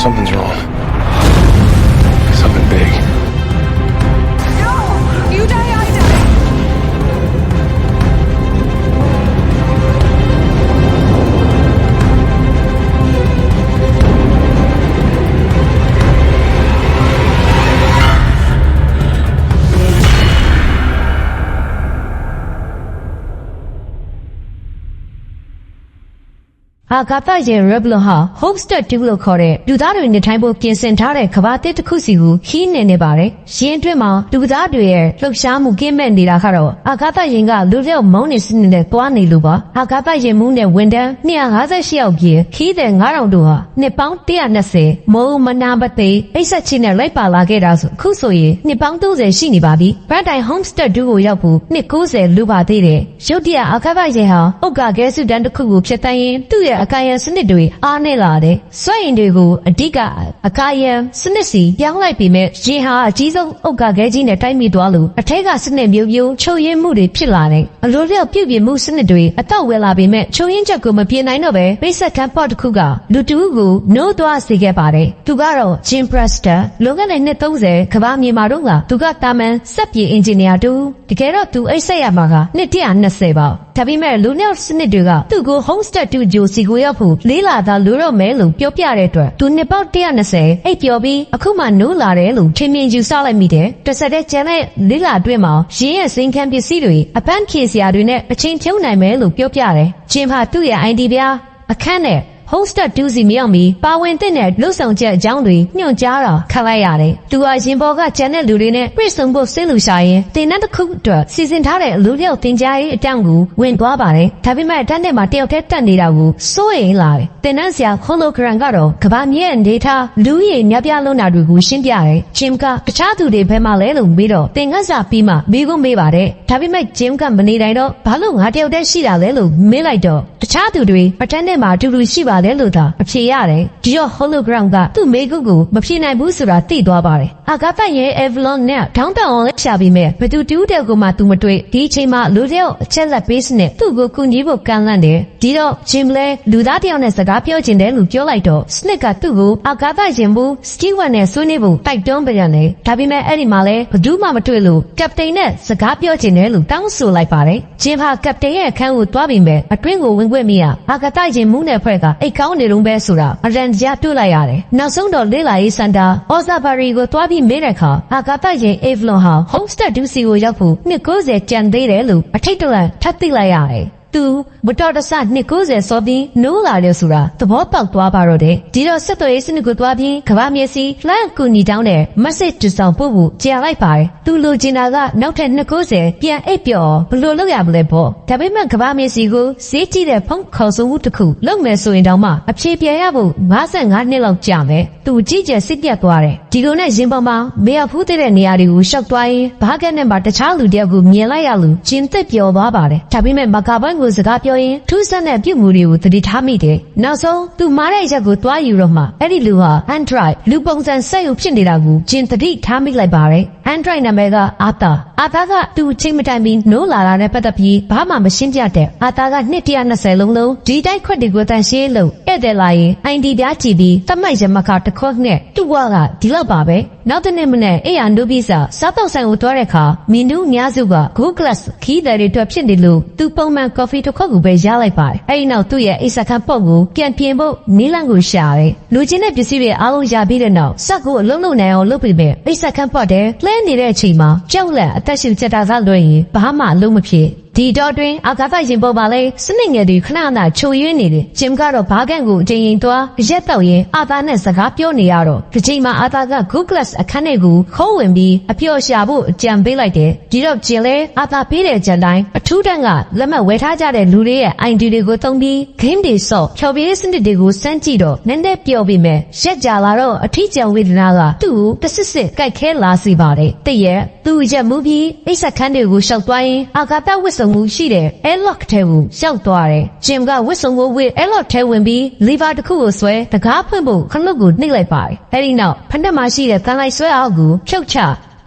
Something's wrong. အာဂါသရဲ့ Rebel ဟာ Homestead 2လို့ခေါ်တဲ့လူသားတွေနေထိုင်ဖို့ပြင်ဆင်ထားတဲ့ကဘာတစ်တစ်ခုစီကိုခီးနေနေပါတယ်။ရင်းအတွင်းမှာလူသားတွေရဲ့လှုပ်ရှားမှုကင်းမဲ့နေတာကတော့အာဂါသရင်ကလူလျောက်မုန်းနေစနစ်နဲ့တွားနေလို့ပါ။အာဂါသရင်မှုနဲ့ဝန်တန်း258ယောက်ပြည့်ခီးတဲ့9000တို့ဟာနှစ်ပေါင်း120မုံမနာပသိအိတ်ဆက်ချင်းနဲ့လိုက်ပါလာခဲ့တာဆိုအခုဆိုရင်နှစ်ပေါင်း30ရှိနေပါပြီ။ Brad Time Homestead 2ကိုရောက်ဖို့နှစ်90လူပါသေးတယ်။ရုတ်တရက်အာဂါသရင်ဟာအုတ်ကကဲစုတန်းတစ်ခုကိုဖျက်သိမ်းရင်သူ့ရဲ့အကာယံစနစ်တွေအားနေလာတယ်။စွန့်ရင်တွေကိုအဓိကအကာယံစနစ်စီပြောင်းလိုက်ပြီးမဲ့ရင်ဟာအကြီးဆုံးအုတ်ကကဲကြီးနဲ့တိုက်မိသွားလို့အထက်ကစနစ်မျိုးမျိုးချုပ်ရင်းမှုတွေဖြစ်လာတယ်။အလိုလျောက်ပြုတ်ပြမှုစနစ်တွေအတော့ဝဲလာပြီးမဲ့ချုပ်ရင်းချက်ကိုမပြေနိုင်တော့ပဲပိတ်ဆက်ကန်ပေါ့တစ်ခုကလူတူကိုနိုးသွားစေခဲ့ပါတယ်။သူကတော့ Jim Prester လွန်ခဲ့တဲ့နှစ်30ကမ္ဘာမြေမှာတော့ကသူကတာမန်စက်ပြေအင်ဂျင်နီယာတူတကယ်တော့သူအိတ်ဆက်ရမှာကနှစ်120ပါ။ဒါပေမဲ့လူနှစ်ယောက်စနစ်တွေကသူ့ကို Homestead 2ဂျိုစီကိုရောက်ဖို့လေးလာသာလိုတော့မဲလို့ပြောပြတဲ့အတွက်သူနှစ်ပေါက်120အိတ်ပြောပြီးအခုမှနိုးလာတယ်လို့ထင်မြင်ယူဆလိုက်မိတယ်။တစ်ဆက်တည်းကျန်တဲ့လေးလာအတွင်းမှာရင်းရဲ့စိန်ခံပစ္စည်းတွေအပန်းခေစရာတွေနဲ့အချင်းချုံနိုင်မယ်လို့ပြောပြတယ်။ဂျင်ဟာသူ့ရဲ့ ID ပြားအခန်းနဲ့ Homestead 2စီမြောက်ပြီးပါဝင်တဲ့နဲ့လှုပ်ဆောင်ချက်အကြောင်းတွေညွှန်ကြားတာခတ်လိုက်ရတယ်။သူဟာရင်ပေါ်ကကျန်တဲ့လူတွေနဲ့ပြည့်စုံဖို့စိတ်လူရှာရင်တင်တဲ့တစ်ခုအတွက်စီစဉ်ထားတဲ့လူလျောက်တင်ကြားရေးအတောင်ကိုဝင်သွားပါတယ်။ဒါပေမဲ့တန်းတဲ့မှာတယောက်တည်းတက်နေတာကိုစိုးရိမ်လာတယ်။တင်နန်းဆရာ hologram ကတော့ကဘာမြေရဲ့ဒေတာလူရည်မြပြလုံးတာတွေကိုရှင်းပြတယ်။ Jim ကတခြားသူတွေဘယ်မှာလဲလို့မေးတော့တင်ငတ်စာပြီးမှမေးခွန်းမေးပါတယ်။ဒါပေမဲ့ Jim ကမနေနိုင်တော့ဘာလို့ငါတယောက်တည်းရှိတာလဲလို့မေးလိုက်တော့တခြားသူတွေပတန်းထဲမှာအတူတူရှိပါတယ်လို့သာအဖြေရတယ်။ဒီတော့ hologram ကသူ့မေးခွန်းကိုမဖြေနိုင်ဘူးဆိုတာသိသွားပါတယ်။အာဂါသရဲ့ Avalon နဲ့ထောင်းတောင်အောင်လက်ရှာပြီးမဲ့ဘသူတူးတဲ့ကိုမှသူမတွေ့ဒီအချိန်မှာလူတယောက်အချက်လက်ပေးစနဲ့သူ့ကိုကူညီဖို့ကမ်းလှမ်းတယ်။ဒီတော့ Jim လဲလူသားတယောက်နဲ့စကားပြောချင်တယ်လို့ပြောလိုက်တော့ Snake ကသူ့ကိုအာဂါသရင်ဘူး Stewart နဲ့ဆွေးနွေးဖို့တိုက်တွန်းပြန်တယ်။ဒါပေမဲ့အဲ့ဒီမှာလဲဘသူမှမတွေ့လို့ကပတိန်နဲ့စကားပြောချင်တယ်လို့တောင်းဆိုလိုက်ပါတယ်။ Jim ဟာကပတိန်ရဲ့အခန်းကိုတွားပြီးမဲ့အတွင်းကိုဝင်ခွင့်မရအာဂါသရင်မှုနဲ့ဖွဲ့ကအိတ်ကောင်းနေလုံးပဲဆိုတာအရန်ကြားတွေ့လိုက်ရတယ်။နောက်ဆုံးတော့လေးလာရေးစန်တာအော်ဇာဘာရီကိုတွားပြီးမေးတဲ့အခါအာဂါသရင် Avalon ဟာ Homestead ဒူစီကိုရောက်ဖို့နှစ်90ကျန်သေးတယ်လို့အထိတ်တလန့်ထပ်သိလိုက်ရတယ်။ သူမတော်တဆနှစ်90စောပြီးနိုးလာတယ်ဆိုတာသဘောပေါက်သွားပါတော့တယ်ဒီတော့ဆက်သွယ်ရေးစနစ်ကိုသွားပြီးကမ္ဘာမျက်စိလှမ်းကူညီတောင်းတဲ့ message တစ်စောင်ပို့ဖို့ကြာလိုက်ပါတယ်သူလိုချင်တာကနောက်ထပ်290ပြန်အိပ်ပျော်ဘယ်လို့လုပ်ရမလဲပေါ့ဒါပေမဲ့ကမ္ဘာမျက်စိကိုဈေးကြည့်တဲ့ဖုန်းခေါ်ဆိုမှုတစ်ခုလုပ်မယ်ဆိုရင်တောင်မှအဖြေပြန်ရဖို့55နှစ်လောက်ကြာမယ်သူကြည့်ကျစိတ်ပြတ်သွားတယ်ဒီလိုနဲ့ရင်ပေါ်မှာမေရဖူးတဲ့နေရာတွေကိုရှောက်သွားရင်ဘာကက်နဲ့မှတခြားလူတယောက်ကိုမြင်လိုက်ရလို့ကျင်သက်ပျော်သွားပါတယ်ဒါပေမဲ့မကာဘန်ကိုစကားပြောရင်ထူးဆန်းတဲ့ပြုမှုတွေကိုသတိထားမိတယ်နောက်ဆုံးသူမားတဲ့ရက်ကိုတွားယူတော့မှအဲ့ဒီလူဟာ Android လူပုံစံစက်ရုပ်ဖြစ်နေတာကိုကျင်သတိထားမိလိုက်ပါတယ် Android နာမည်ကအာသာအာသာကသူ့ချိန်မတိုင်ပြီးနိုးလာတာနဲ့ပတ်သက်ပြီးဘာမှမရှင်းပြတဲ့အာသာကနှစ်120လုံးလုံးဒီတိုက်ခွက်တွေကိုတန်ရှင်းလို့ဧည့်သည်လာရင် ID ပြားကြည့်ပြီးသတ်မှတ်ရမကတစ်ခွက်နဲ့သူ့ဘွားကဒီလောက်ပါပဲနောက်တစ်နေ့မနေ့အေးရနိုးပြီးစားစားတော့ဆိုင်ကိုတွားတဲ့အခါမင်းတို့အများစုက Go Class ခီးတယ်တွေအတွက်ဖြစ်နေလို့သူပုံမှန် coffee တစ်ခွက်ကိုပဲရလိုက်ပါတယ်အဲ့ဒီနောက်သူ့ရဲ့အိတ်စခန်းပေါ့ကိုပြန်ပြင်ဖို့နီးလန့်ကိုရှာတယ်လူချင်းတဲ့ပစ္စည်းတွေအားလုံးရပြီးတဲ့နောက်စက်ကိုအလုံးလုံးနိုင်အောင်လုပ်ပြီးပဲအိတ်စခန်းပေါ့တဲ့လှဲနေတဲ့အချိန်မှာကြောက်လက်အသက်ရှူချက်တာစားလွှဲရင်ဘာမှအလုံးမဖြစ်ဒီတော့တွင်အာဂါသရင်ပေါ်ပါလဲစနစ်ငယ်တွေခဏခဏချိုရွေးနေတယ်ဂျင်ကတော့ဘာကန်ကိုအချိန်ရင်သွားရက်တော့ရင်အာသာနဲ့စကားပြောနေရတော့ဒီချိန်မှာအာသာက Google အခန်းထဲကိုခိုးဝင်ပြီးအပျော်ရှာဖို့အကြံပေးလိုက်တယ်ဒီတော့ဂျင်လဲအာသာပေးတဲ့ကြံတိုင်းအထူးတန်းကလက်မှတ်ဝယ်ထားကြတဲ့လူတွေရဲ့ ID တွေကိုသုံးပြီး game တွေဆော့ဖြော်ပြရေးစနစ်တွေကိုစမ်းကြည့်တော့နည်းနည်းပျော်ပြီးမဲ့ရက်ကြလာတော့အထီးကျန်ဝေဒနာကသူ့ကိုတစစ်စစ်ကြိုက်ခဲလာစေပါတယ်တည့်ရဲ့သူ့ရက်မှုပြီးအိတ်ဆက်ခန်းတွေကိုရှောက်သွားရင်အာဂါသဝစ်စုံမှုရှိတဲ့ airlock ထဲကိုရောက်သွားတယ်။ဂျင်ကဝစ်စုံကိုဝစ် airlock ထဲဝင်ပြီး lever တစ်ခုကိုဆွဲတကားဖွင့်ဖို့ခလုတ်ကိုနှိပ်လိုက်ပါတယ်။အဲဒီနောက်ဖက်နှက်မှာရှိတဲ့တန်လိုက်ဆွဲအောက်ကိုဖြုတ်ချ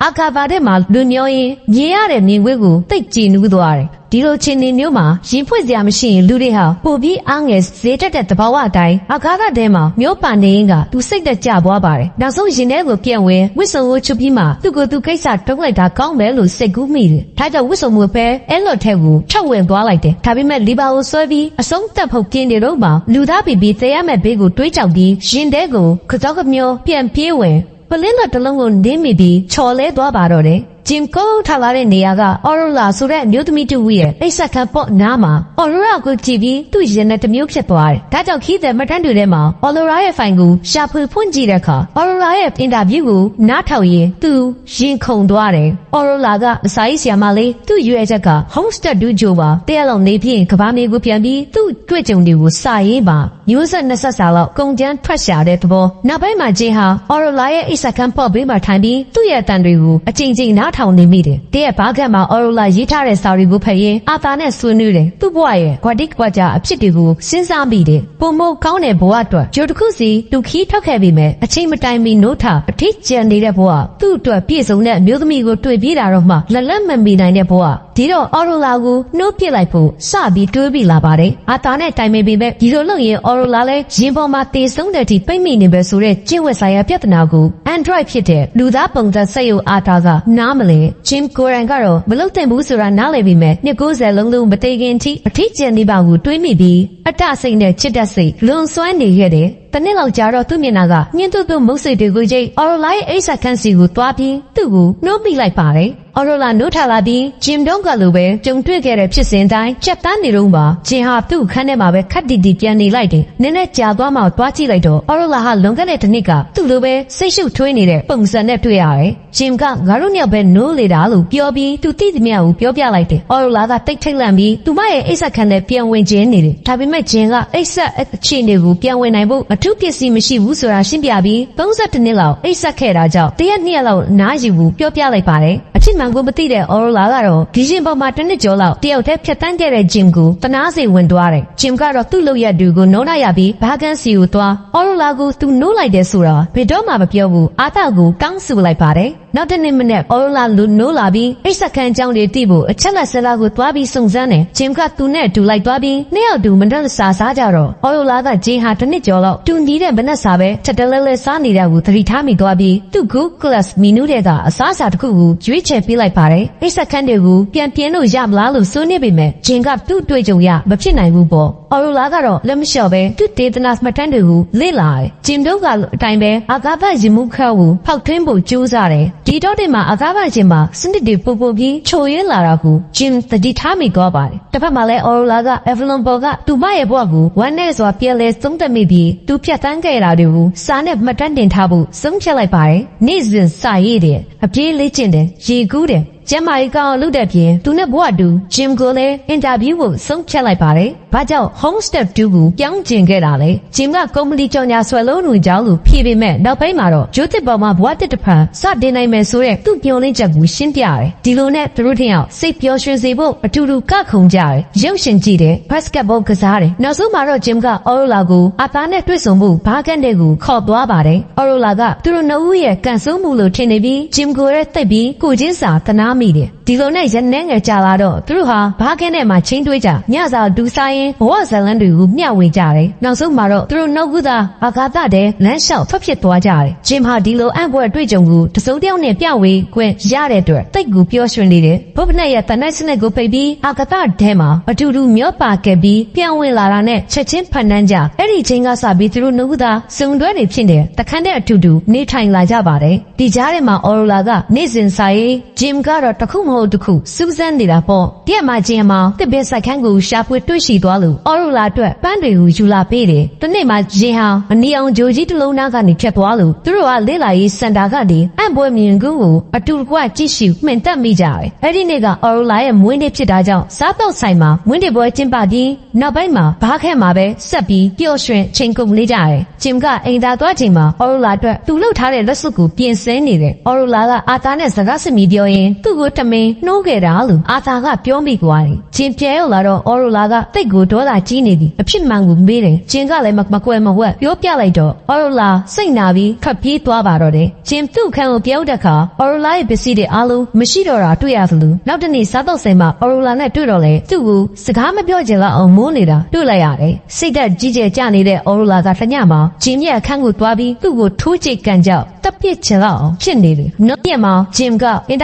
အာကာပါတဲ့မှာလူမျောရင်းမြင်ရတဲ့မြင်ကွင်းကိုတိတ်ကြည်နူးသွားတယ်ဒီလိုချင်းနေမျိုးမှာရင်ဖွင့်စရာမရှိရင်လူတွေဟာပိုပြီးအားငယ်ဈေးတက်တဲ့တဘာဝအတိုင်းအာကာသထဲမှာမျိုးပန်နေရင်ကသူစိတ်တက်ကြပွားပါတယ်။နောက်ဆုံးရင်ထဲကိုပြန့်ဝင်ဝစ်စုံကိုချုပ်ပြီးမှသူ့ကိုယ်သူကိစ္စတုံးလိုက်တာကောင်းပဲလို့စိတ်ကူးမိတယ်။ဒါကြောင့်ဝစ်စုံမှုပဲအဲ့လိုထက်ကိုထပ်ဝင်သွားလိုက်တယ်။ဒါပေမဲ့လီဘာကိုဆွဲပြီးအဆုံးသက်ဖို့ပြင်းနေတော့မှလူသားပီပီသေရမဲ့ဘေးကိုတွေးကြောက်ပြီးရင်ထဲကိုခကြောက်ကမျိုးပြန်ပြေးဝင် ပလင်းတော်တစ်လုံးကိုနင်းမိပြီးချော်လဲသွားပါတော့တယ်။ ဂျင်ကိုထားလာတဲ့နေရာကအော်ရိုလာဆိုတဲ့အမျိုးသမီးတူဝီရဲ့အိတ်ဆက်ခံပေါ့နားမှာအော်ရိုလာကိုကြည့်ပြီးသူ့ရင်နဲ့တစ်မျိုးဖြစ်သွားတယ်။ဒါကြောင့်ခီးတဲ့မတန်းတူထဲမှာအော်ရိုလာရဲ့ဖိုင်ကိုရှာဖွေဖွင့်ကြည့်တဲ့အခါအော်ရိုလာရဲ့အင်တာဗျူးကိုနားထောင်ရင်သူရင်ခုန်သွားတယ်။အော်ရိုလာကအစာရေးဆရာမလေးသူ့ရွယ်ချက်က homestead ဒူဂျိုပါတဲ့လောက်နေပြီးကဘာမေကိုပြန်ပြီးသူ့တွေ့ကြုံတွေကိုစာရေးပါမျိုးဆက်နှစ်ဆက်စာလောက်ကုန်ကျန်းထွက်ရှာတဲ့သဘောနောက်ပိုင်းမှာဂျင်းဟာအော်ရိုလာရဲ့အိတ်ဆက်ခံပေါ့ဘေးမှာထိုင်ပြီးသူ့ရဲ့အတန်တွေကိုအချိန်ချင်းနားထောင်နေမိတယ်။တည့်ရဲ့ဘားကတ်မှာအော်ရိုလာရေးထားတဲ့စာတွေကိုဖတ်ရင်းအာသာနဲ့ဆွေးနွေးတယ်။သူ့ဘဝရဲ့ကွာတစ်ကွာကြအဖြစ်တွေကိုစဉ်းစားမိတယ်။ပုံမို့ကောင်းတဲ့ဘဝအတွက်ဂျိုတစ်ခုစီသူခီးထွက်ခဲ့ပြီမဲ့အချိန်မတိုင်မီနိုးထအထိကျန်နေတဲ့ဘဝသူ့အတွက်ပြည့်စုံတဲ့အမျိုးသမီးကိုတွေ့ပြီးတာတော့မှလက်လက်မမီနိုင်တဲ့ဘဝဒီတော့အော်ရိုလာကိုနှိုးပစ်လိုက်ဖို့စပြီးတွေးပြီးလာပါတယ်။အာသာနဲ့တိုင်ပင်ပေမဲ့ဒီလိုလုပ်ရင်အော်ရိုလာလည်းရင်ပေါ်မှာတေဆုံးတဲ့အထိပိတ်မိနေပဲဆိုတဲ့ကျင့်ဝတ်ဆိုင်ရာပြဿနာကို Android ဖြစ်တဲ့လူသားပုံစံစက်ရုပ်အာတာကနားမလဲ။ Jim Goran ကတော့မလုတ်တင်ဘူးဆိုတာနားလည်ပြီးမဲ့နှစ်90လုံးလုံးမတေခင်ထိအထိကျန်နေပါကိုတွေးမိပြီးအတစိတ်နဲ့ချစ်တတ်စိတ်လွန်ဆွမ်းနေခဲ့တယ်။ တနစ်လောက်ကြာတော့သူ့မျက်နှာကညှင်းသွပ်သွပ်မုတ်စိတ်တွေကိုကြိတ်အော်ရိုလာရဲ့အိတ်ဆက်ခန်းစီကိုတွားပြီးသူ့ကိုနှိုးမိလိုက်ပါတယ်။အော်ရိုလာနိုးထလာပြီးဂျင်တုံးကလိုပဲကြုံတွေ့ခဲ့တဲ့ဖြစ်စဉ်တိုင်းချက်တန်းနေတော့ပါဂျင်ဟာသူ့ခန်းထဲမှာပဲခက်တီတီပြန်နေလိုက်တယ်နည်းနည်းကြာသွားမှတွားကြည့်လိုက်တော့အော်ရိုလာဟာလွန်ခဲ့တဲ့တစ်နှစ်ကသူ့လိုပဲစိတ်ရှုပ်ထွေးနေတဲ့ပုံစံနဲ့တွေ့ရတယ်ဂျင်ကငါတို့ညောက်ပဲနိုးလေတာလို့ပြောပြီးသူတိသမျှကိုပြောပြလိုက်တယ်အော်ရိုလာကတိတ်ထိတ်လန့်ပြီးသူမရဲ့အိတ်ဆက်ခန်းထဲပြန်ဝင်ခြင်းနေတယ်ဒါပေမဲ့ဂျင်ကအိတ်ဆက်အခြေအနေကိုပြန်ဝင်နိုင်ဖို့အထူးပစ္စည်းမရှိဘူးဆိုတာရှင်းပြပြီး32နှစ်လောက်အိတ်ဆက်ခဲ့တာကြောင့်တရက်နှစ်ရက်လောက်နားယူဘူးပြောပြလိုက်ပါတယ်အဖြစ်မှန်ကိုမသိတဲ့အော်ရိုလာကတော့ဒီဂျင်ပေါ်မှာတစ်နှစ်ကျော်လောက်တယောက်တည်းဖြတ်တန်းခဲ့တဲ့ဂျင်ကိုတနာစီဝင်သွားတယ်ဂျင်ကတော့သူ့လုပ်ရက်တူကိုနှုံးလိုက်ရပြီးဘာကန်စီကိုသွားအော်ရိုလာကိုသူနိုးလိုက်တယ်ဆိုတာဘယ်တော့မှမပြောဘူးအာတာကိုကောင်းဆူလိုက်ပါတယ်နောက်တစ်နေ့မနေ့အော်ရိုလာလူနိုးလာပြီးအိတ်ဆက်ခန်းအကြောင်းတွေသိဖို့အချက်လက်စလာကိုသွားပြီးစုံစမ်းတယ်ဂျင်ကသူနဲ့တူလိုက်သွားပြီးနှစ်ယောက်တူမနှက်စာစားကြတော့အော်ရိုလာကဂျင်ဟာတစ်နှစ်ကျော်လောက်တူညီတဲ့မနှက်စာပဲချက်တလဲလဲစားနေတာကိုသတိထားမိသွားပြီးသူ့ Google Class မီနူးတွေကအစားအစာတစ်ခုကိုရွေးချယ်ပေးလိုက်ပါတယ်အိတ်ဆက်ခန်းတွေကိုပြန်ပြင်းလို့ရမလားလို့စိုးနေပေမဲ့ဂျင်ကသူ့တွေ့ကြုံရမဖြစ်နိုင်ဘူးပေါ့ အော်ရိုလာကတော့လက်မလျှော့ပဲသူ့ဒေသနာမှတ်တမ်းတွေကိုလေ့လာတယ်ဂျင်တို့ကအတိုင်းပဲအာကာသရင်မှုခါကိုဖောက်ထွင်းဖို့ကြိုးစားတယ်ဒီတော့တင်မှာအာကာသဂျင်မှာစနစ်တွေပို့ပို့ပြီးချိုရဲလာတာကိုဂျင်တတိထားမိသွားပါတယ်တစ်ဖက်မှာလည်းအော်ရိုလာက Avalon ပေါ်ကသူမရဲ့ဘဝကိုဝမ်းနဲ့စွာပြဲလဲသုံးသပ်မိပြီးသူဖြတ်တန်းခဲ့တာတွေကိုစာနဲ့မှတ်တမ်းတင်ထားဖို့ဆုံးဖြတ်လိုက်ပါတယ်နေ့စဉ်စာရေးတယ်အပြေးလေးကျင့်တယ်ရေကူးတယ်ကျမ်းမာရေးကောင်းလုပ်တဲ့ပြင်သူနဲ့ဘဝတူဂျင်ကိုလည်းအင်တာဗျူးကိုဆုံးဖြတ်လိုက်ပါတယ်။ဘာကြောင့် Homestep 2ကိုပြောင်းကျင်ခဲ့တာလဲ။ဂျင်ကကုမ္ပဏီကြော်ညာဆွဲလုံးလူကြောင်းလို့ဖြေပေမဲ့နောက်ပိုင်းမှာတော့ဂျိုးတစ်ပေါ်မှာဘဝတစ်တစ်ဖန်စတင်နိုင်မယ်ဆိုတဲ့သူ့ပြောလင်းချက်ကိုရှင်းပြတယ်။ဒီလိုနဲ့သူတို့ထင်အောင်စိတ်ပျော်ရွှင်စေဖို့အတူတူကခုန်ကြတယ်။ရုပ်ရှင်ကြည့်တယ်။ basketball ကစားတယ်။နောက်ဆုံးမှာတော့ဂျင်ကအော်ရိုလာကိုအသားနဲ့တွေ့ဆုံဖို့ဘာကန်တဲ့ကိုခေါ်သွားပါတယ်။အော်ရိုလာကသူတို့နှစ်ဦးရဲ့ကန်ဆိုးမှုလို့ထင်နေပြီးဂျင်ကိုရဲ့တိတ်ပြီးကိုချင်းစာတနာမိတယ်။ဒီလိုနဲ့ရနေငယ်ကြာလာတော့သူတို့ဟာဘာကင်းနဲ့မှချင်းတွေးကြညစာဒူဆိုင်ရင်ဘဝဇလန်းတွေကိုမျှဝေကြတယ်နောက်ဆုံးမှာတော့သူတို့နှုတ်ကူးသာအာကာသတဲ့လမ်းလျှောက်ထွက်ဖြစ်သွားကြတယ်ဂျင်ဟာဒီလိုအံ့ဘွယ်တွေ့ကြုံကိုတစုံတယောက်နဲ့ပြဝေခွင့်ရတဲ့အတွက်တိတ်ကူပျော်ရွှင်နေတယ်ဘုဗ္ဗနဲ့ရဲ့တနက်စနစ်ကိုပိတ်ပြီးအာကာသထဲမှာအတူတူမျောပါခဲ့ပြီးပြန်ဝင်လာတာနဲ့ချက်ချင်းဖန်တန်းကြအဲ့ဒီချင်းကစပြီးသူတို့နှုတ်ကူးသာစုံတွဲတွေဖြစ်နေတခန်းတဲ့အတူတူနေထိုင်လာကြပါတယ်ဒီကြားထဲမှာအော်ရိုလာကနေ့စဉ်စာရေးဂျင်ကတော့တခုမဟုတ်တခုစူးစမ်းနေတာပေါ့တရက်မှချင်းမှာတစ်ပင်ဆိုင်ခန်းကိုရှာဖွေတွေ့ရှိသွားလို့အော်ရိုလာအတွက်ပန်းတွေကိုယူလာပေးတယ်တနေ့မှဂျင်ဟာအနီအောင်ဂျိုကြီးတစ်လုံးသားကနေဖြတ်သွားလို့သူတို့ကလေ့လာရေးစင်တာကနေအံ့ပွဲမြင်ကွင်းကိုအတူတကွကြည့်ရှုမှင်တက်မိကြတယ်အဲ့ဒီနေ့ကအော်ရိုလာရဲ့မွေးနေ့ဖြစ်တာကြောင့်စားတော့ဆိုင်မှာမွေးနေ့ပွဲကျင်းပပြီးနောက်ပိုင်းမှာဘားခက်မှာပဲဆက်ပြီးပျော်ရွှင်ချိန်ကုန်လေးကြတယ်ဂျင်ကအိမ်သာသွားချိန်မှာအော်ရိုလာအတွက်သူလှုပ်ထားတဲ့လက်စွပ်ကိုပြင်ဆင်နေတယ်အော်ရိုလာကအာသားနဲ့စကားစမီပြောရင်သူ့့ကိုတမင်နှိုးခဲ့တာလို့အာသာကပြောမိသွားတယ်ဂျင်ပြဲရောက်လာတော့အော်ရိုလာကတိတ်ကိုဒေါသကြီးနေပြီအဖြစ်မှန်ကိုမေးတယ်ဂျင်ကလည်းမမကွယ်မဝက်ပြောပြလိုက်တော့အော်ရိုလာစိတ်နာပြီးခပ်ပြေးသွားပါတော့တယ်ဂျင်သူ့ခန်းကိုပြောက်တဲ့အခါအော်ရိုလာရဲ့ပစ္စည်းတွေအားလုံးမရှိတော့တာတွေ့ရသလိုနောက်တနေ့စားတော့ဆိုင်မှာအော်ရိုလာနဲ့တွေ့တော့လေသူ့ကိုစကားမပြောချင်လောက်အောင်မိုးနေတာတွေ့လိုက်ရတယ်စိတ်သက်ကြီးကျယ်ကြနေတဲ့အော်ရိုလာကတညမှာဂျင်ရဲ့အခန်းကိုသွားပြီးသူ့ကိုထိုးချိတ်ကန်ကြောက်တပ်ပစ်ချင်လောက်အောင်ဖြစ်နေတယ်နောက်ရက်မှာဂျင်ကအင်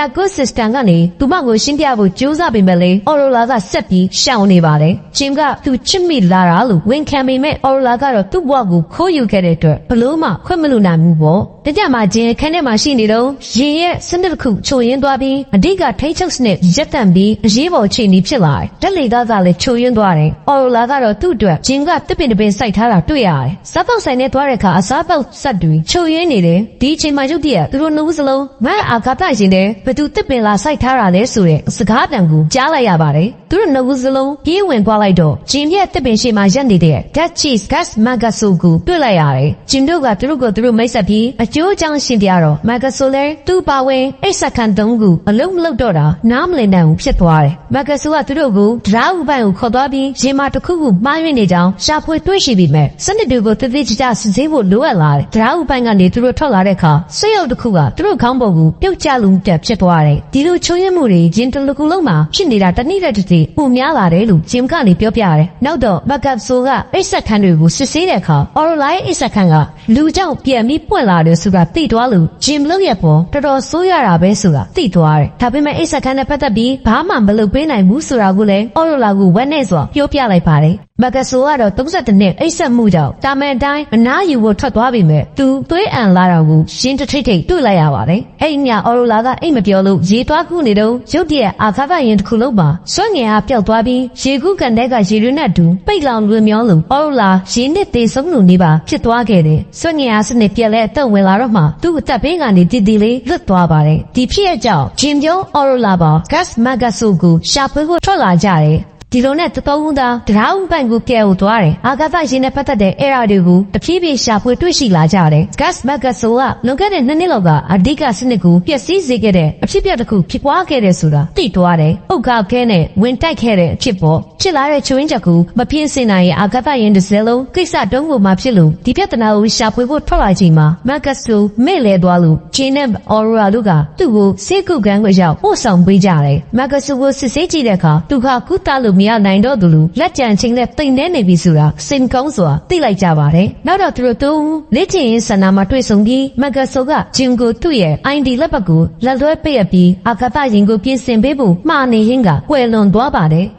တာကိုစစ္စတန်ကနေသူမကိုရှင်းပြဖို့ကြိုးစားပေမဲ့လေအော်ရိုလာကဆက်ပြီးရှောင်နေပါတယ်ဂျင်ကသူချစ်မိလာတာလို့ဝန်ခံပေမဲ့အော်ရိုလာကတော့သူ့ဘဝကိုခိုးယူခဲ့တဲ့အတွက်ဘလို့မှခွင့်မလို့နိုင်ဘူးပေါ့တကြမှာဂျင်ခန်းထဲမှာရှိနေတော့ရင်ရဲ့စနစ်တစ်ခုချိုရင်းသွားပြီးအဓိကထိတ်ချုပ်စနစ်ရက်တန့်ပြီးအရေးပေါ်ချိန်ကြီးဖြစ်လာတယ်တက်လေသားကလည်းချိုရင်းသွားတယ်အော်ရိုလာကတော့သူ့အတွက်ဂျင်ကတစ်ပင်တစ်ပင်စိုက်ထားတာတွေ့ရတယ်စားပေါက်ဆိုင်နဲ့သွားတဲ့အခါအစားပေါက်ဆက်တွေချိုရင်းနေတယ်ဒီအချိန်မှာရုတ်တရက်သူတို့နှုတ်စလုံးငါအာကာသရှင်တဲ့ဘသူတစ်ပင်လာစိုက်ထားတာလဲဆိုတဲ့စကားတံကိုကြားလိုက်ရပါတယ်သူတို့နှုတ်စလုံးပြေးဝင်သွားလိုက်တော့ဂျင်ရဲ့တစ်ပင်ရှိမှရက်နေတဲ့ That Cheese Gas Magaso ကိုတွေ့လိုက်ရတယ်ဂျင်တို့ကသူတို့ကိုသူတို့မိတ်ဆက်ပြီးအကျိုးအကြောင်းရှင်းပြတော့ Magaso လဲသူ့ပါဝင်အိတ်ဆက်ခံသုံးခုအလုံးမလုံးတော့တာနားမလည်နိုင်ဘူးဖြစ်သွားတယ် Magaso ကသူတို့ကိုတရားဥပိုင်ကိုခေါ်သွားပြီးရင်မာတစ်ခုခုမှားယွင်းနေကြောင်းရှာဖွေတွေ့ရှိပြီးမဲ့စနစ်တွေကိုတသေးကြကြစစ်ဆေးဖို့လိုအပ်လာတယ်တရားဥပိုင်ကနေသူတို့ထွက်လာတဲ့အခါဆွေးရုပ်တစ်ခုကသူတို့ခေါင်းပေါ်ကိုပြုတ်ကျလုံတက်ဖြစ်သွားတယ်ဒီလိုချိုးရမှုတွေဂျင်တလူကူလုံးမှာဖြစ်နေတာတနည်းတစ်တည်းပုံများလာတယ်လို့ဂျင်ကနေပြောပြရတယ်နောက်တော့မက်ကပ်ဆိုကအိတ်ဆက်ခန်းတွေကိုစစ်ဆေးတဲ့အခါအော်ရိုလိုင်းအိတ်ဆက်ခန်းကလူကြောင့်ပြန်ပြီးပွင့်လာတယ်ဆိုတာသိသွားလို့ဂျင်လုံးရဲ့ပေါ်တော်တော်ဆိုးရတာပဲဆိုတာသိသွားတယ်ဒါပေမဲ့အိတ်ဆက်ခန်းနဲ့ပတ်သက်ပြီးဘာမှမလုပ်ပေးနိုင်ဘူးဆိုတာကိုလည်းအော်ရိုလာကိုဝက်နဲ့ဆိုပြောပြလိုက်ပါတယ် မကဆိုကတော့32နှစ်အိတ်ဆက်မှုကြောင့်တာမန်တိုင်းအနားယူဖို့ထွက်သွားပြီမဲ့သူသွေးအံလာတာကိုရှင်းတထိတ်ထိတ်တွေ့လိုက်ရပါတယ်။အဲ့ဒီညအော်ရိုလာကအိတ်မပြောလို့ရေသွားကူးနေတော့ရုတ်တရက်အာခါဖရင်တစ်ခုလုံးမှာစွန့်ငင်အားပျောက်သွားပြီးရေကူးကန်တဲ့ကရေရင်းနဲ့တူပိတ်လောင်လွင်မျောလို့အော်ရိုလာရေနစ်သေးဆုံးလို့နေပါဖြစ်သွားခဲ့တယ်။စွန့်ငင်အားစနစ်ပြက်လဲအသက်ဝင်လာတော့မှသူ့အသက်ဘေးကနေတည်တည်လေးလွတ်သွားပါတယ်။ဒီဖြစ်ရကြောင့်ဂျင်ပြုံးအော်ရိုလာပါ gas magaso ကိုရှာဖွေဖို့ထွက်လာကြတယ်။ ဒီလိုနဲ့တတော်ဦးသားတရားဥပိုင်ကိုကဲကိုသွားတယ်အာဂါသရင်နဲ့ပတ်သက်တဲ့အဲ့ရာတွေကိုတဖြည်းဖြည်းရှာဖွေတွေ့ရှိလာကြတယ် gas magaso ကလွန်ခဲ့တဲ့နှစ်နှစ်လောက်ကအဓိကစနစ်ကိုပျက်စီးစေခဲ့တဲ့အဖြစ်ပြက်တစ်ခုဖြစ်ပွားခဲ့တယ်ဆိုတာသိသွားတယ်ဥက္ကခဲနဲ့ဝင်တိုက်ခဲ့တဲ့အဖြစ်ပေါ်ဖြစ်လာတဲ့ချွင်းချက်ကိုမပြင်းစင်နိုင်ရဲ့အာဂါသရင်တစ်စဲလုံးကိစ္စတုံးကိုမှဖြစ်လို့ဒီပြဿနာကိုရှာဖွေဖို့ထွက်လာချိန်မှာ magaso မဲ့လဲသွားလို့ဂျင်းနဲ့အော်ရာတို့ကသူ့ကိုစေကုကန်းကိုရောက်ပို့ဆောင်ပေးကြတယ် magaso ကိုစစ်ဆေးကြည့်တဲ့အခါသူကကုသလို့မရနိုင်တော့သူလူလက်ကြံချင်းနဲ့တိမ်နေနေပြီဆိုတာစင်ကောင်းစွာသိလိုက်ကြပါတယ်။နောက်တော့သူတို့သုံးဦးလက်ချင်ရင်ဆန္ဒမှာတွေ့ဆုံပြီးမက်ကဆိုကဂျင်ကိုသူ့ရဲ့ ID လက်ပတ်ကိုလက်လွဲပိတ်ရပြီးအာကသရင်ကိုပြင်ဆင်ပေးဖို့မှားနေရင်းကကွယ်လွန်သွားပါတယ်။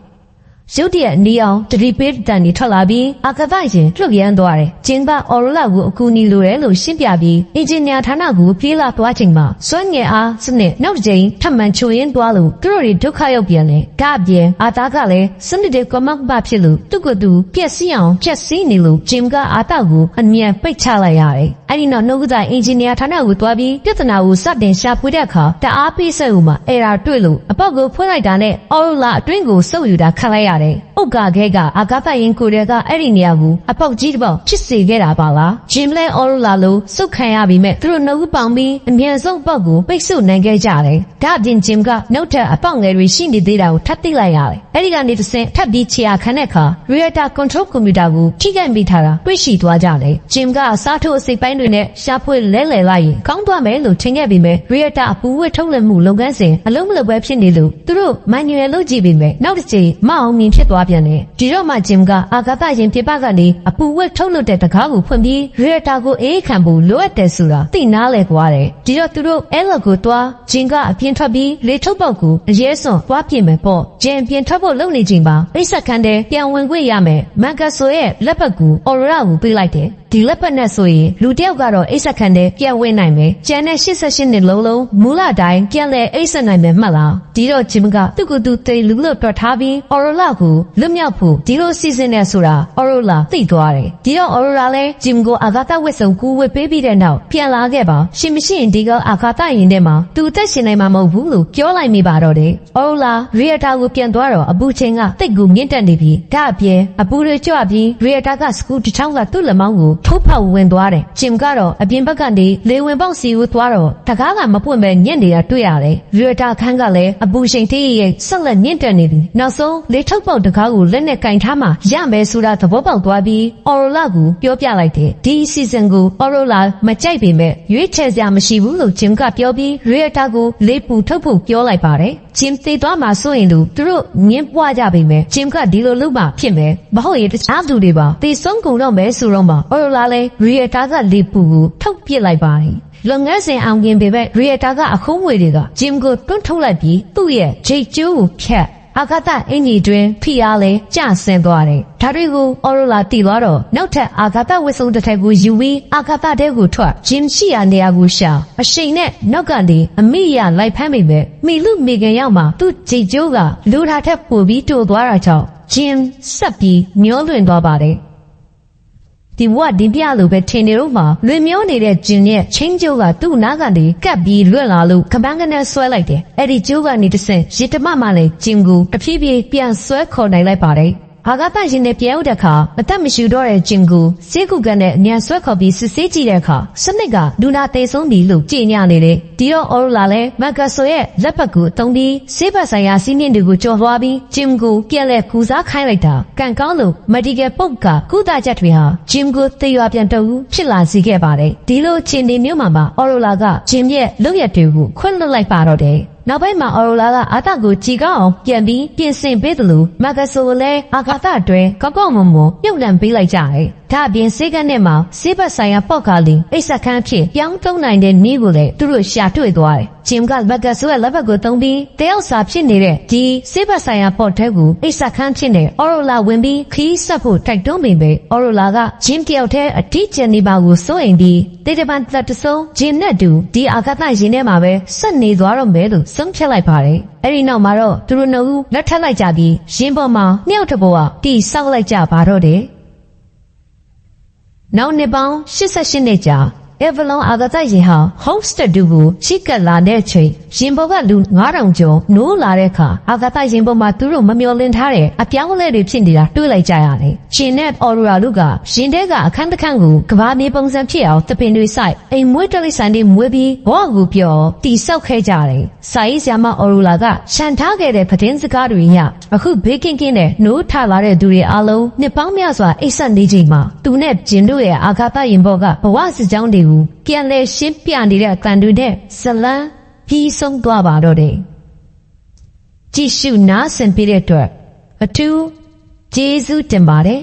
ရုတ်တရက်နီအောင်တတိပေးတန်ဒီထွက်လာပြီးအာကသရင်လွတ်ရမ်းသွားတယ်။ဂျင်ပါအော်ရိုလာကိုအကူအညီလိုတယ်လို့ရှင်းပြပြီးအင်ဂျင်နီယာဌာနကိုပြေးလာသွားချိန်မှာစွမ်းငယ်အားစနစ်နောက်တစ်ကြိမ်ထပ်မံချိုရင်းသွားလို့သူတို့တွေဒုက္ခရောက်ပြန်တယ်။ဒါအပြင်အာသားကလည်းစနစ်တွေကမတ်ပါဖြစ်လို့သူ့ကိုယ်သူပြက်စီးအောင်ပြက်စီးနေလို့ဂျင်ကအာသားကိုအမြန်ပိတ်ချလိုက်ရတယ်။အဲဒီနောက်နှုတ်ကစားအင်ဂျင်နီယာဌာနကိုသွားပြီးပြဿနာကိုစတင်ရှာဖွေတဲ့အခါတအားပေးဆက်ဦးမှာအဲရာတွေ့လို့အပေါက်ကိုဖွင့်လိုက်တာနဲ့အော်ရိုလာအတွင်းကိုစုပ်ယူတာခံလိုက်ရတယ်။ဥက္ကာခဲကအာဂါသရင်ကိုရဲကအဲ့ဒီနေရာကိုအပေါက်ကြီးတစ်ပေါက်ဖြစ်စေခဲ့တာပါလားဂျင်လဲအော်ရိုလာလို့စုတ်ခံရပြီးမဲ့သူတို့နှုတ်ပေါင်းပြီးအမြန်ဆုံးပေါက်ကိုပိတ်ဆို့နိုင်ခဲ့ကြတယ်ဒါအပြင်ဂျင်ကနှုတ်ထက်အပေါက်ငယ်တွေရှိနေသေးတာကိုထပ်သိလိုက်ရတယ်အဲ့ဒီကနေတစ်ဆင့်ထပ်ပြီးခြေရခံတဲ့အခါ Reactor Control Computer ကိုထိခိုက်မိထားတာတွေ့ရှိသွားကြတယ်ဂျင်ကအစားထိုးအစိပ်ပိုင်းတွေနဲ့ရှာဖွေလဲလှယ်လိုက်ရင်ကောင်းသွားမယ်လို့ထင်ခဲ့ပြီးမဲ့ Reactor အပူဝတ်ထုတ်လွှင့်မှုလုပ်ငန်းစဉ်အလုံးမလုပ်ပဲဖြစ်နေလို့သူတို့ manual လုပ်ကြည့်ပြီးမဲ့နောက်တစ်ချိန်မအောင်မြင်ဖြစ်သွားပြန်တယ်ဒီတော့မှဂျင်ကအာဂါသရင်ပြပကနေအပူဝတ်ထုတ်လွှတ်တဲ့တကားကိုဖွင့်ပြီး Reactor ကိုအေးခံဖို့လိုအပ်တယ်ဆိုတာသိနားလဲကွာတယ်ဒီတော့သူတို့အဲလောက်ကိုတွားဂျင်ကအပြင်ထွက်ပြီးလေထုတ်ပေါက်ကိုအရဲစွန်သွားပြင်မယ်ပေါ့ဂျင်ပြင်ထွက်ဖို့လုပ်နေချိန်ပါအိတ်ဆက်ခန်းတဲ့ပြန်ဝင်ခွင့်ရမယ်မန်ကဆိုရဲ့လက်ပတ်ကူအော်ရိုရာကိုပေးလိုက်တယ်ဒီလက်ပတ်နဲ့ဆိုရင်လူတစ်ယောက်ကတော့အိတ်ဆက်ခန်းတဲ့ပြန်ဝင်နိုင်မယ်ကျန်တဲ့88နှစ်လုံးလုံးမူလတိုင်းပြန်လဲအိတ်ဆက်နိုင်မယ်မှတ်လားဒီတော့ဂျင်ကသူ့ကိုယ်သူတိတ်လူလို့တွက်ထားပြီးအော်ရိုလာကိုလွတ်မြောက်ဖို့ဒီလိုစီစဉ်နေဆိုတာအော်ရိုလာသိသွားတယ်ဒီတော့အော်ရိုလာလဲဂျင်ကိုအာဂါသဝစ်စုံကူဝစ်ပေးပြီးတဲ့နောက်ပြန်လာခဲ့ပါရှင်မရှိရင်ဒီကအာဂါသရင်ထဲမှာသူအသက်ရှင်နိုင်မှာမဟုတ်ဘူးလို့ပြောလိုက်မိပါတော့တယ်အော်ရိုလာရီယတာကိုပြန်သွားတော့အပူချင်းကတိတ်ကိုမြင့်တက်နေပြီးဒါအပြင်အပူတွေကြွပြီးရီယတာကစကူတစ်ချောင်းကသူ့လက်မောင်းကိုထုတ်ဖောက်ဝင်သွားတယ်ဂျင်ကတော့အပြင်ဘက်ကနေလေဝင်ပေါက်စီဦးသွားတော့တကားကမပွင့်ပဲညက်နေတာတွေ့ရတယ်ရီယတာခန်းကလည်းအပူချိန်တေးရဲ့ဆက်လက်ညင့်တက်နေသည်နောက်ဆုံးလေထုတ်ပေါက်တကားကိုလက်နဲ့ကင်ထားမှရမယ်ဆိုတာသဘောပေါက်သွားပြီးအော်ရိုလာကိုပြောပြလိုက်တယ်ဒီ season ကိုအော်ရိုလာမကြိုက်ပေမဲ့ရွေးချယ်စရာမရှိဘူးလို့ဂျင်ကပြောပြီးရီယတာကိုလေပူထုတ်ဖို့ပြောလိုက်ပါတယ်ဂျင်သေးသွားမှဆိုရင်လို့သူတို့ငင်းပွားကြပေမဲ့ဂျင်ကဒီလိုလုပ်မှဖြစ်မယ်မဟုတ်ရင်တခြားသူတွေပါသေဆုံးကုန်တော့မယ်ဆိုတော့မှအော်ရိုလာလည်းရီယတာကလေပူကိုထုတ်ပစ်လိုက်ပါတယ်လုပ်ငန်းစဉ်အောင်กินပေမဲ့ရီယတာကအခုံးငွေတွေကဂျင်ကိုတွန်းထုတ်လိုက်ပြီးသူ့ရဲ့ဂျိတ်ကျိုးကိုဖြတ် အာဂတအင်ကြီးတွင်ဖိအားလဲကျဆင်းသွားတယ်။ဒါတွေကိုအော်ရိုလာတီသွားတော့နောက်ထပ်အာဂတဝစ်စုံတစ်ထက်ကိုယူပြီးအာဂတတဲကိုထွက်ဂျင်ရှိရာနေရာကိုရှာအရှိန်နဲ့နောက်ကနေအမိရလိုက်ဖမ်းမိမဲ့မိလူမိခင်ရောက်မှသူ့ဂျိတ်ကျိုးကလူထာထက်ပိုပြီးတိုးသွားတာကြောင့်ဂျင်ဆက်ပြီးမျောလွင်သွားပါတယ်။ ဒီဘဝဒီပြလို့ပဲထင်နေတော့မှလွင်မျောနေတဲ့ဂျင်ရဲ့ချင်းကျိုးကသူ့နားကနေကပ်ပြီးလွတ်လာလို့ကပန်းကနဲ့ဆွဲလိုက်တယ်အဲ့ဒီကျိုးကနေတဆင့်ရစ်တမမှလည်းဂျင်ကိုတဖြည်းဖြည်းပြန်ဆွဲခေါ်နိုင်လိုက်ပါတယ် အာဂတရင်နဲ့ပြောင်းတဲ့အခါအသက်မရှိတော့တဲ့ဂျင်ကိုစေကုကန်နဲ့အမြန်ဆွဲခေါ်ပြီးစစ်ဆေးကြည့်တဲ့အခါစနစ်ကလူနာသေးဆုံးပြီလို့ကြေညာနေတယ်ဒီတော့အော်ရိုလာလည်းမက်ကဆိုရဲ့လက်ပတ်ကိုတုံးပြီးစေးပတ်ဆိုင်ရာစီးမြင့်တွေကိုကြော်လွှားပြီးဂျင်ကိုပြန်လဲကူစားခိုင်းလိုက်တာကန်ကောင်းလို့ medical ပုတ်ကကုသချက်တွေဟာဂျင်ကိုသေရွာပြန်တော့ဖြစ်လာစေခဲ့ပါတယ်ဒီလိုခြေနေမျိုးမှာပါအော်ရိုလာကဂျင်ရဲ့လုပ်ရက်တွေကိုခွင့်လွှတ်လိုက်ပါတော့တယ် နောက်ပိုင်းမှာအော်ရိုလာကအာတာကိုကြည်ကောင်းအောင်ပြန်ပြီးပြင်ဆင်ပေးတယ်လို့မက်ကဆိုလည်းအာဂါသအတွဲကောက်ကောက်မွန်မွန်ပြုတ်လန့်ပေးလိုက်ကြတယ်။ဒါအပြင်စေကန်းနဲ့မှာစေးဘတ်ဆိုင်ရာပေါ့ကားလေးအိတ်ဆက်ခန်းဖြစ်ပြောင်းသုံးနိုင်တဲ့နည်းကိုလည်းသူတို့ရှာတွေ့သွားတယ်။ဂျင်ကမက်ကဆိုရဲ့လက်ဘက်ကိုသုံးပြီးတယောက်စာဖြစ်နေတဲ့ဒီစေးဘတ်ဆိုင်ရာပေါ့တဲကိုအိတ်ဆက်ခန်းဖြစ်နေအော်ရိုလာဝင်ပြီးခီးဆက်ဖို့တိုက်တွန်းပေမဲ့အော်ရိုလာကဂျင်တယောက်တည်းအတိကျန်နေပါကိုစိုးရင်ပြီးတေတပန်သက်တဆုံးဂျင်နဲ့တူဒီအာဂါသရင်ထဲမှာပဲဆက်နေသွားတော့မယ်လို့ဆုံးဖြတ်လိုက်ပါတယ်။အဲ့ဒီနောက်မှာတော့သူတို့နှစ်ဦးလက်ထပ်လိုက်ကြပြီးရင်ပေါ်မှာနှစ်ယောက်တစ်ပေါ်ကတီဆောက်လိုက်ကြပါတော့တယ်။နောက်နှစ်ပေါင်း88နှစ်ကြာ အဗလွန်အာဂတရင်ဟာ homestead တူကိုချိကပ်လာတဲ့အချိန်ရင်ပေါ်ကလူ9000ကျော်နိုးလာတဲ့အခါအာဂတရင်ပေါ်မှာသူတို့မမျော်လင့်ထားတဲ့အပြောင်းအလဲတွေဖြစ်နေတာတွေ့လိုက်ကြရတယ်။ရှင်နဲ့အော်ရိုရာတို့ကရင်ထဲကအခန်းတစ်ခန်းကိုကဘာမြေပုံစံဖြစ်အောင်တပင်တွေစိုက်အိမ်မွေးတလိဆိုင်တွေမွေးပြီးဘောကူပြောတီဆောက်ခဲ့ကြတယ်။စာရေးဆရာမအော်ရိုလာကရှန်ထားခဲ့တဲ့သတင်းစကားတွေရအခုဘေးကင်းကင်းနဲ့နိုးထလာတဲ့သူတွေအားလုံးနှစ်ပေါင်းများစွာအိတ်ဆက်နေချိန်မှာသူနဲ့ဂျင်တို့ရဲ့အာဃာတရင်ဘောကဘဝစစ်ကြောင်းတွေကိုပြန်လဲရှင်းပြနေတဲ့အတန်တွေနဲ့ဇလန်းပြီးဆုံးသွားပါတော့တယ်။ကြည့်ရှုနားဆင်ပေးတဲ့အတွက်အထူးကျေးဇူးတင်ပါတယ်